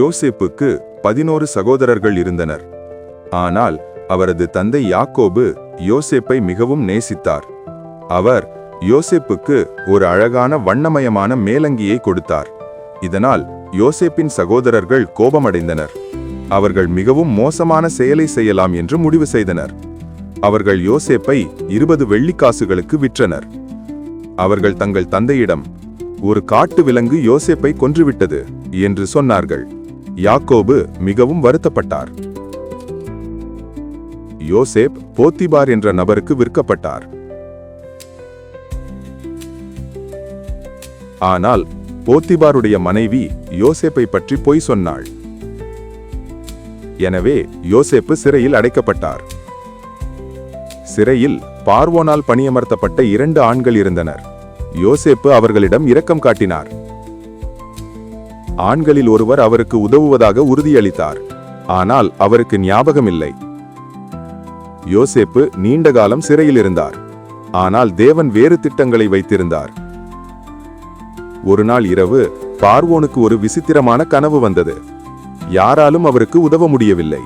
யோசேப்புக்கு பதினோரு சகோதரர்கள் இருந்தனர். ஆனால் அவரது தந்தை யாக்கோபு யோசேப்பை மிகவும் நேசித்தார். அவர் யோசேப்புக்கு ஒரு அழகான வண்ணமயமான மேலங்கியை கொடுத்தார். இதனால் யோசேப்பின் சகோதரர்கள் கோபமடைந்தனர். அவர்கள் மிகவும் மோசமான செயலை செய்யலாம் என்று முடிவு செய்தனர். அவர்கள் யோசேப்பை இருபது வெள்ளிக்காசுகளுக்கு விற்றனர். அவர்கள் தங்கள் தந்தையிடம் ஒரு காட்டு விலங்கு யோசேப்பை கொன்றுவிட்டது என்று சொன்னார்கள். யாக்கோபு மிகவும் வருத்தப்பட்டார். யோசேப் போத்திபார் என்ற நபருக்கு விற்கப்பட்டார். ஆனால் போத்திபாருடைய மனைவி யோசேப்பை பற்றி பொய் சொன்னாள். எனவே யோசேப்பு சிறையில் அடைக்கப்பட்டார். சிறையில் பார்வோனால் பணியமர்த்தப்பட்ட இரண்டு ஆண்கள் இருந்தனர். யோசேப்பு அவர்களிடம் இரக்கம் காட்டினார். ஆண்களில் ஒருவர் அவருக்கு உதவுவதாக உறுதியளித்தார். ஆனால் அவருக்கு ஞாபகமில்லை. யோசேப்பு நீண்ட காலம் சிறையில் இருந்தார். ஆனால் தேவன் வேறு திட்டங்களை வைத்திருந்தார். ஒரு நாள் இரவு பார்வோனுக்கு ஒரு விசித்திரமான கனவு வந்தது. யாராலும் அவருக்கு உதவ முடியவில்லை.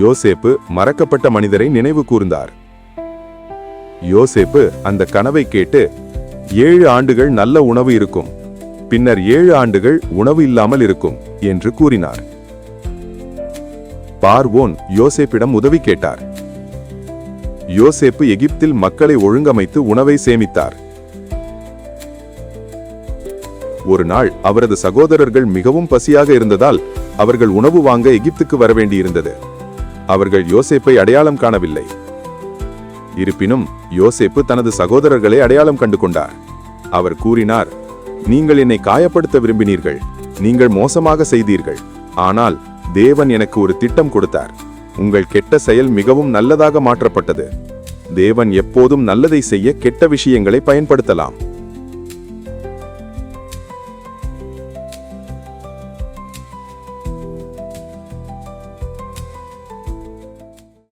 யோசேப்பு மறக்கப்பட்ட மனிதரை நினைவு கூர்ந்தார். யோசேப்பு அந்த கனவை கேட்டு ஏழு ஆண்டுகள் நல்ல உணவு இருக்கும். பின்னர் ஏழு ஆண்டுகள் உணவு இல்லாமல் இருக்கும் என்று கூறினார். பார்வோன் யோசேப்பிடம் உதவி கேட்டார். யோசேப்பு எகிப்தில் மக்களை ஒழுங்கமைத்து உணவை சேமித்தார். ஒரு நாள் அவரது சகோதரர்கள் மிகவும் பசியாக இருந்ததால் அவர்கள் உணவு வாங்க எகிப்துக்கு வரவேண்டியிருந்தது அவர்கள் யோசேப்பை அடையாளம் காணவில்லை. இருப்பினும் யோசேப்பு தனது சகோதரர்களை அடையாளம் கண்டு கொண்டார் அவர் கூறினார் நீங்கள் என்னை காயப்படுத்த விரும்பினீர்கள். நீங்கள் மோசமாக செய்தீர்கள். ஆனால் தேவன் எனக்கு ஒரு திட்டம் கொடுத்தார். உங்கள் கெட்ட செயல் மிகவும் நல்லதாக மாற்றப்பட்டது. தேவன் எப்போதும் நல்லதை செய்ய கெட்ட விஷயங்களை பயன்படுத்தலாம்.